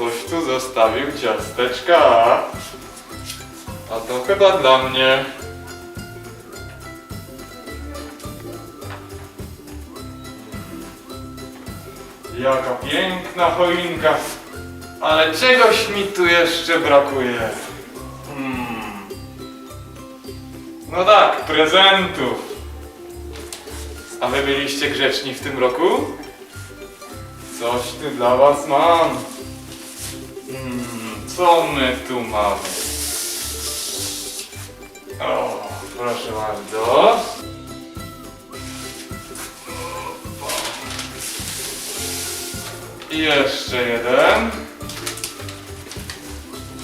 ktoś tu zostawił ciasteczka. A to chyba dla mnie. Jaka piękna choinka. Ale czegoś mi tu jeszcze brakuje. Hmm. No tak, prezentów. A wy byliście grzeczni w tym roku? Coś tu dla was mam. Hmm, co my tu mamy? O, proszę bardzo. I jeszcze jeden.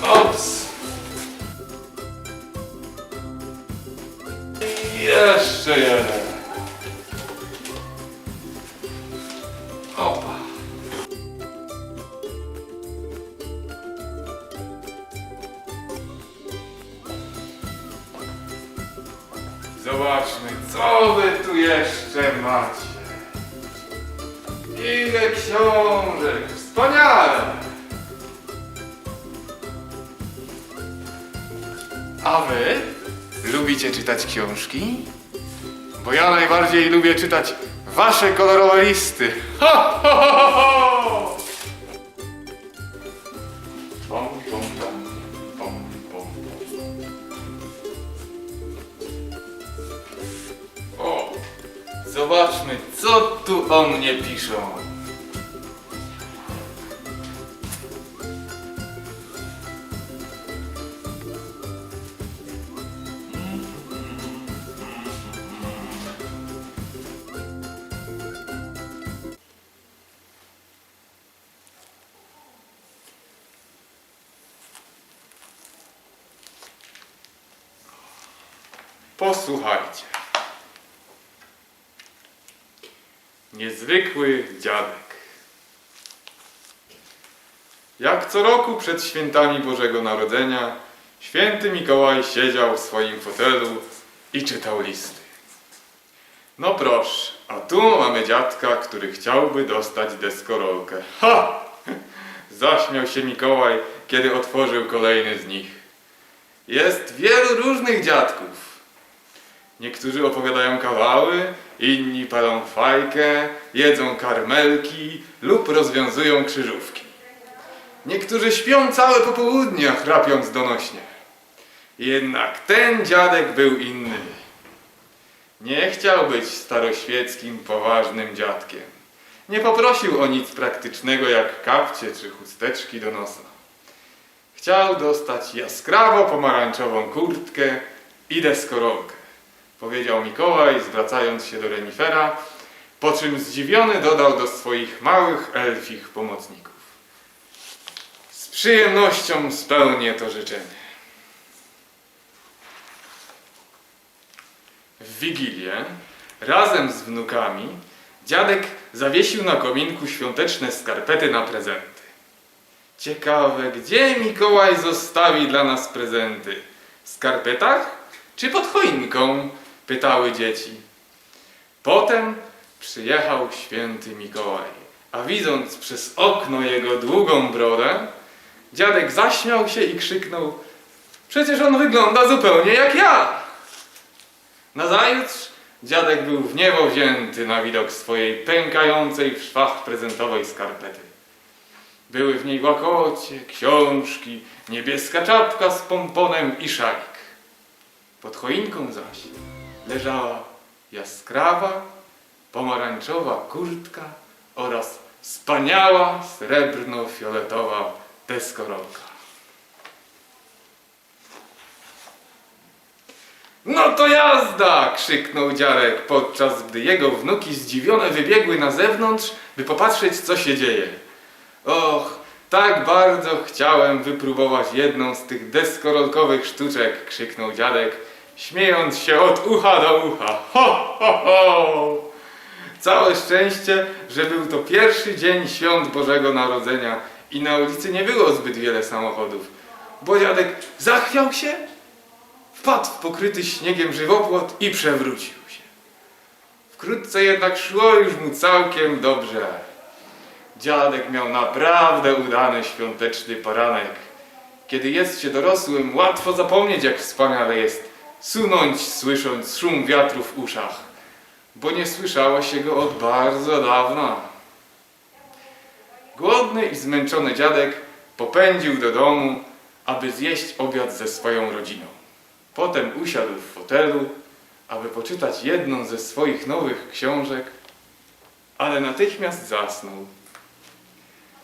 Ops. I jeszcze jeden. A wy? Lubicie czytać książki? Bo ja najbardziej lubię czytać wasze kolorowe listy. Ho, ho, ho, ho, pom, pom, pom, pom, pom. O! Zobaczmy, co tu o mnie piszą. Posłuchajcie. Niezwykły dziadek. Jak co roku przed świętami Bożego Narodzenia, święty Mikołaj siedział w swoim fotelu i czytał listy. No proszę, a tu mamy dziadka, który chciałby dostać deskorolkę. Ha! Zaśmiał się Mikołaj, kiedy otworzył kolejny z nich. Jest wielu różnych dziadków. Niektórzy opowiadają kawały, inni palą fajkę, jedzą karmelki lub rozwiązują krzyżówki. Niektórzy śpią całe popołudnia, chrapiąc donośnie. Jednak ten dziadek był inny. Nie chciał być staroświeckim, poważnym dziadkiem. Nie poprosił o nic praktycznego jak kapcie czy chusteczki do nosa. Chciał dostać jaskrawo pomarańczową kurtkę i deskorolkę powiedział Mikołaj, zwracając się do renifera, po czym zdziwiony dodał do swoich małych elfich pomocników. Z przyjemnością spełnię to życzenie. W Wigilię, razem z wnukami, dziadek zawiesił na kominku świąteczne skarpety na prezenty. Ciekawe, gdzie Mikołaj zostawi dla nas prezenty? W skarpetach czy pod choinką? Pytały dzieci. Potem przyjechał święty Mikołaj, a widząc przez okno jego długą brodę, dziadek zaśmiał się i krzyknął Przecież on wygląda zupełnie jak ja! Nazajutrz dziadek był w niebo wzięty na widok swojej pękającej w szwach prezentowej skarpety. Były w niej łakocie, książki, niebieska czapka z pomponem i szalik. Pod choinką zaś leżała jaskrawa, pomarańczowa kurtka oraz wspaniała, srebrno-fioletowa deskorolka. No to jazda! krzyknął dziadek, podczas gdy jego wnuki zdziwione wybiegły na zewnątrz, by popatrzeć, co się dzieje. Och, tak bardzo chciałem wypróbować jedną z tych deskorolkowych sztuczek, krzyknął dziadek, śmiejąc się od ucha do ucha. Ho, ho, ho! Całe szczęście, że był to pierwszy dzień świąt Bożego Narodzenia i na ulicy nie było zbyt wiele samochodów, bo dziadek zachwiał się, wpadł pokryty śniegiem żywopłot i przewrócił się. Wkrótce jednak szło już mu całkiem dobrze. Dziadek miał naprawdę udany świąteczny poranek. Kiedy jest się dorosłym, łatwo zapomnieć, jak wspaniale jest sunąć, słysząc szum wiatru w uszach, bo nie słyszało się go od bardzo dawna. Głodny i zmęczony dziadek popędził do domu, aby zjeść obiad ze swoją rodziną. Potem usiadł w fotelu, aby poczytać jedną ze swoich nowych książek, ale natychmiast zasnął.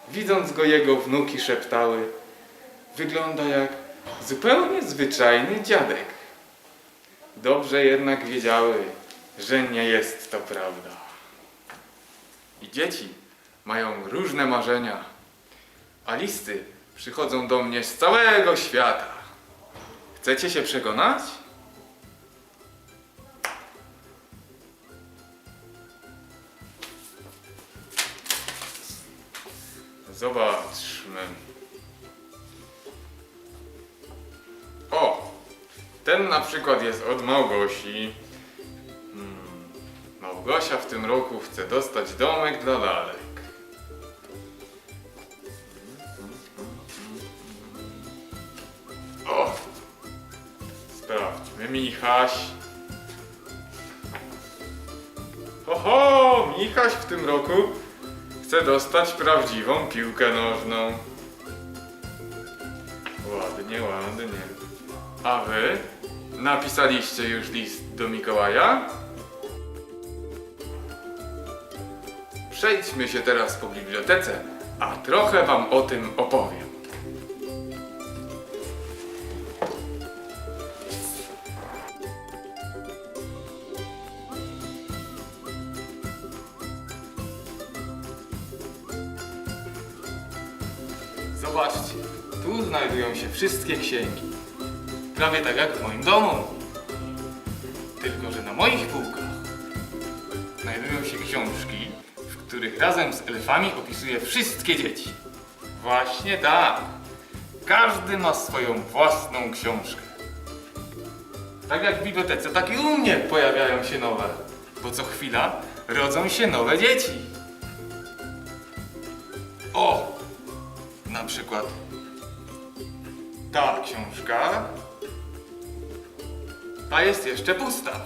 Widząc go jego wnuki szeptały, wygląda jak zupełnie zwyczajny dziadek. Dobrze jednak wiedziały, że nie jest to prawda. I dzieci mają różne marzenia, a listy przychodzą do mnie z całego świata. Chcecie się przekonać? Ten na przykład jest od Małgosi. Hmm. Małgosia w tym roku chce dostać domek dla lalek. O! Sprawdźmy, Michaś. Ho, ho! Michaś w tym roku chce dostać prawdziwą piłkę nożną. Ładnie, ładnie. A wy? Napisaliście już list do Mikołaja? Przejdźmy się teraz po bibliotece, a trochę wam o tym opowiem. Zobaczcie, tu znajdują się wszystkie księgi. Prawie tak jak w moim domu. Tylko, że na moich półkach znajdują się książki, w których razem z elfami opisuje wszystkie dzieci. Właśnie tak. Każdy ma swoją własną książkę. Tak jak w bibliotece, tak i u mnie pojawiają się nowe. Bo co chwila rodzą się nowe dzieci. O! Na przykład ta książka. Ta jest jeszcze pusta.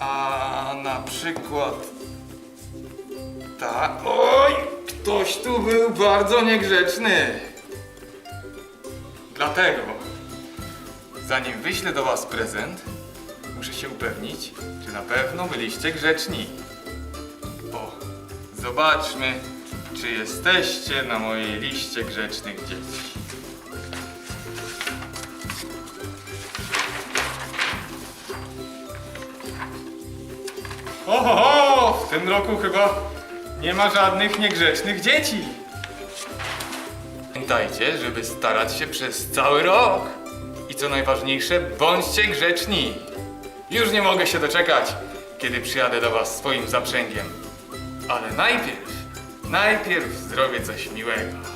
A na przykład ta. Oj! Ktoś tu był bardzo niegrzeczny. Dlatego, zanim wyślę do Was prezent, muszę się upewnić, czy na pewno byliście grzeczni. O, zobaczmy, czy jesteście na mojej liście grzecznych dzieci. Ho, ho, ho! W tym roku chyba nie ma żadnych niegrzecznych dzieci. Pamiętajcie, żeby starać się przez cały rok. I co najważniejsze, bądźcie grzeczni. Już nie mogę się doczekać, kiedy przyjadę do Was swoim zaprzęgiem. Ale najpierw, najpierw zrobię coś miłego.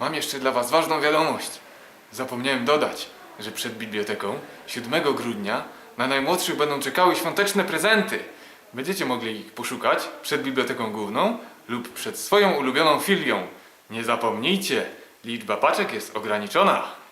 Mam jeszcze dla Was ważną wiadomość. Zapomniałem dodać, że przed biblioteką 7 grudnia na najmłodszych będą czekały świąteczne prezenty. Będziecie mogli ich poszukać przed biblioteką główną lub przed swoją ulubioną filią. Nie zapomnijcie, liczba paczek jest ograniczona.